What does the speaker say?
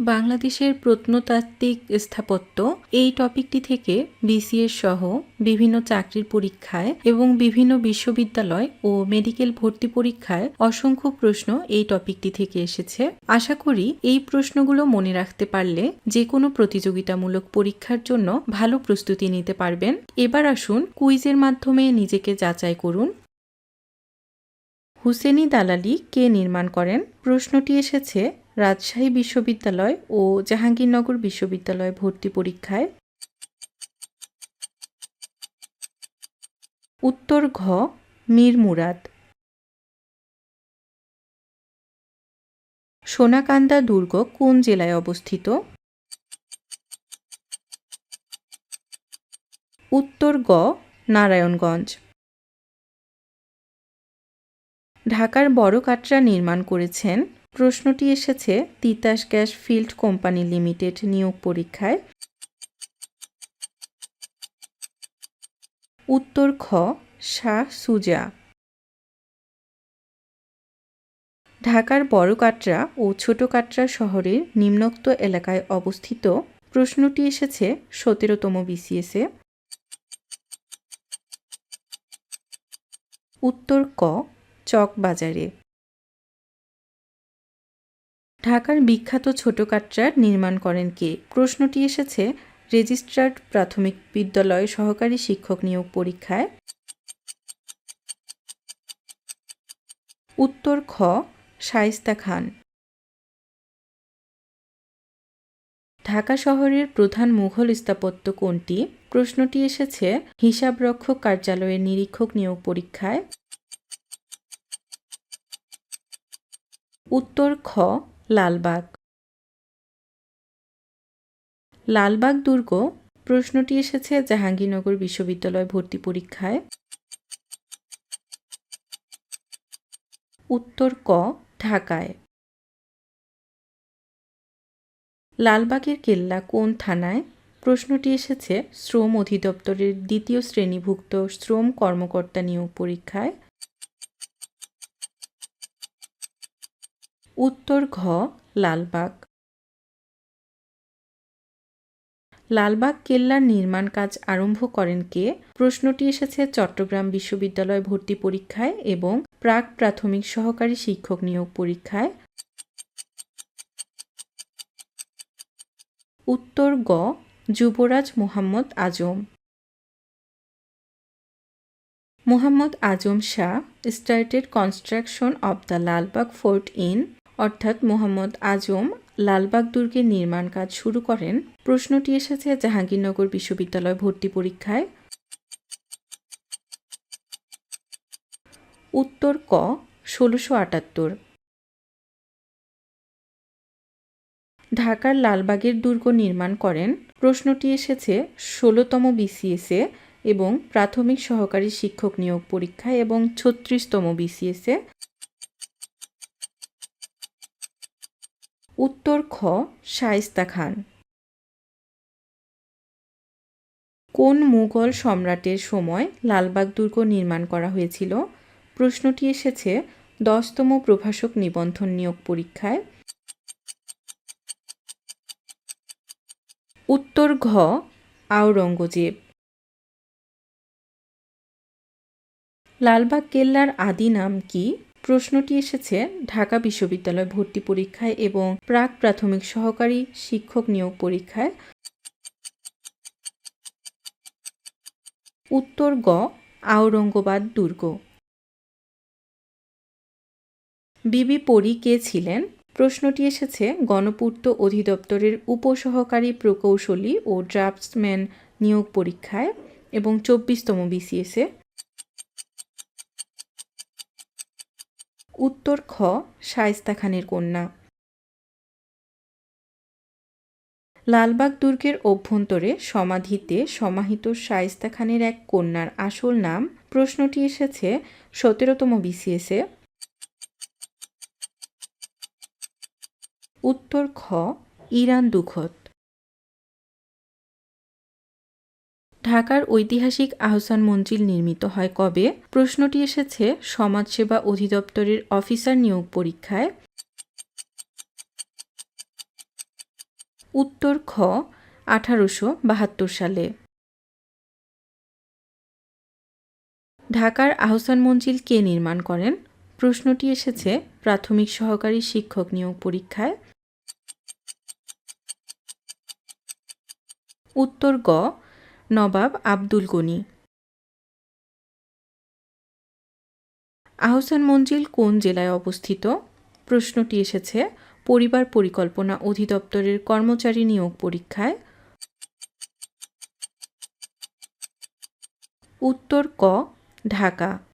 বাংলাদেশের প্রত্নতাত্ত্বিক স্থাপত্য এই টপিকটি থেকে বিসিএস সহ বিভিন্ন চাকরির পরীক্ষায় এবং বিভিন্ন বিশ্ববিদ্যালয় ও মেডিকেল ভর্তি পরীক্ষায় অসংখ্য প্রশ্ন এই টপিকটি থেকে এসেছে। আশা করি এই প্রশ্নগুলো মনে রাখতে পারলে যে কোনো প্রতিযোগিতামূলক পরীক্ষার জন্য ভালো প্রস্তুতি নিতে পারবেন। এবার আসুন কুইজের মাধ্যমে নিজেকে যাচাই করুন। হুসেনি দালালি কে নির্মাণ করেন? প্রশ্নটি এসেছে রাজশাহী বিশ্ববিদ্যালয় ও জাহাঙ্গীরনগর বিশ্ববিদ্যালয় ভর্তি পরীক্ষায় উত্তর ঘ, মীর মুরাদ। সোনাকান্দা দুর্গ কোন জেলায় অবস্থিত? উত্তর গ, নারায়ণগঞ্জ। ঢাকার বড় কাটরা নির্মাণ করেছেন প্রশ্নটি এসেছে Titas gas field company limited নিয়োগ পরীক্ষায়। উত্তর খ, শাহ সুজা। ঢাকার বড় কাটরা ও ছোট কাটরা শহরের নিম্নোক্ত এলাকায় অবস্থিত। প্রশ্নটি এসেছে সতেরোতম বিসিএসে উত্তর ক, চকবাজারে। ঢাকার বিখ্যাত ছোট কাটরার নির্মাণ করেন কে? প্রশ্নটি এসেছে রেজিস্ট্রার্ড প্রাথমিক বিদ্যালয় সহকারী শিক্ষক নিয়োগ পরীক্ষায়। উত্তর খ শাইস্তা খান। ঢাকা শহরের প্রধান মুঘল স্থাপত্য কোনটি? প্রশ্নটি এসেছে হিসাবরক্ষক কার্যালয়ের নিরীক্ষক নিয়োগ পরীক্ষায়। উত্তর খ লালবাগ। লালবাগ দুর্গ, প্রশ্নটি এসেছে জাহাঙ্গীরনগর বিশ্ববিদ্যালয় ভর্তি পরীক্ষায়। উত্তর ক, ঢাকায়। লালবাগের কেল্লা কোন থানায়? প্রশ্নটি এসেছে শ্রম অধিদপ্তরের দ্বিতীয় শ্রেণীভুক্ত শ্রম কর্মকর্তা নিয়োগ পরীক্ষায়। উত্তর ঘ, লালবাগ। লালবাগ কেল্লার নির্মাণ কাজ আরম্ভ করেন কে? প্রশ্নটি এসেছে চট্টগ্রাম বিশ্ববিদ্যালয় ভর্তি পরীক্ষায় এবং প্রাক প্রাথমিক সহকারী শিক্ষক নিয়োগ পরীক্ষায়। উত্তর গ, যুবরাজ Mohammad Azam. Mohammad Azam Shah, started construction of the Lalbagh fort in অর্থাৎ মোহাম্মদ আজম লালবাগ দুর্গের নির্মাণ কাজ শুরু করেন। প্রশ্নটি এসেছে জাহাঙ্গীরনগর বিশ্ববিদ্যালয় ভর্তি পরীক্ষায়। উত্তর ক, ষোলোশো আটাত্তর। ঢাকার লালবাগের দুর্গ নির্মাণ করেন। প্রশ্নটি এসেছে ষোলোতম বিসিএসে এবং প্রাথমিক সহকারী শিক্ষক নিয়োগ পরীক্ষায় এবং ছত্রিশতম বিসিএসে উত্তর খ, শায়েস্তা খান। কোন মুঘল সম্রাটের সময় লালবাগ দুর্গ নির্মাণ করা হয়েছিল? প্রশ্নটি এসেছে দশতম প্রভাষক নিবন্ধন নিয়োগ পরীক্ষায়। উত্তর ঘ, আওরঙ্গজেব। লালবাগ কেল্লার আদি নাম কি? প্রশ্নটি এসেছে, ঢাকা বিশ্ববিদ্যালয় ভর্তি পরীক্ষায় এবং প্রাক প্রাথমিক সহকারী শিক্ষক নিয়োগ পরীক্ষায়। উত্তর গ, আওরঙ্গবাদ দুর্গ। বিবি পরি কে ছিলেন? প্রশ্নটি এসেছে, গণপূর্ত অধিদপ্তরের উপসহকারী প্রকৌশলী ও ড্রাফটসম্যান নিয়োগ পরীক্ষায় এবং চব্বিশতম বিসিএসে উত্তর খ, শায়েস্তা খানের কন্যা। লালবাগ দুর্গের অভ্যন্তরে সমাধিতে সমাহিত শায়েস্তা খানের এক কন্যার আসল নাম, প্রশ্নটি এসেছে সতেরোতম বিসিএসে উত্তর খ, ইরান দুখত ঢাকার ঐতিহাসিক আহসান মঞ্জিল নির্মিত হয় কবে? প্রশ্নটি এসেছে সমাজসেবা অধিদপ্তরের অফিসার নিয়োগ পরীক্ষায়। উত্তর খ, আঠারোশো বাহাত্তর সালে। ঢাকার আহসান মঞ্জিল কে নির্মাণ করেন? প্রশ্নটি এসেছে প্রাথমিক সহকারী শিক্ষক নিয়োগ পরীক্ষায়। উত্তর গ নবাব আব্দুল গনি। আহসান মঞ্জিল কোন জেলায় অবস্থিত? প্রশ্নটি এসেছে পরিবার পরিকল্পনা অধিদপ্তরের কর্মচারী নিয়োগ পরীক্ষায়। উত্তর ক, ঢাকা।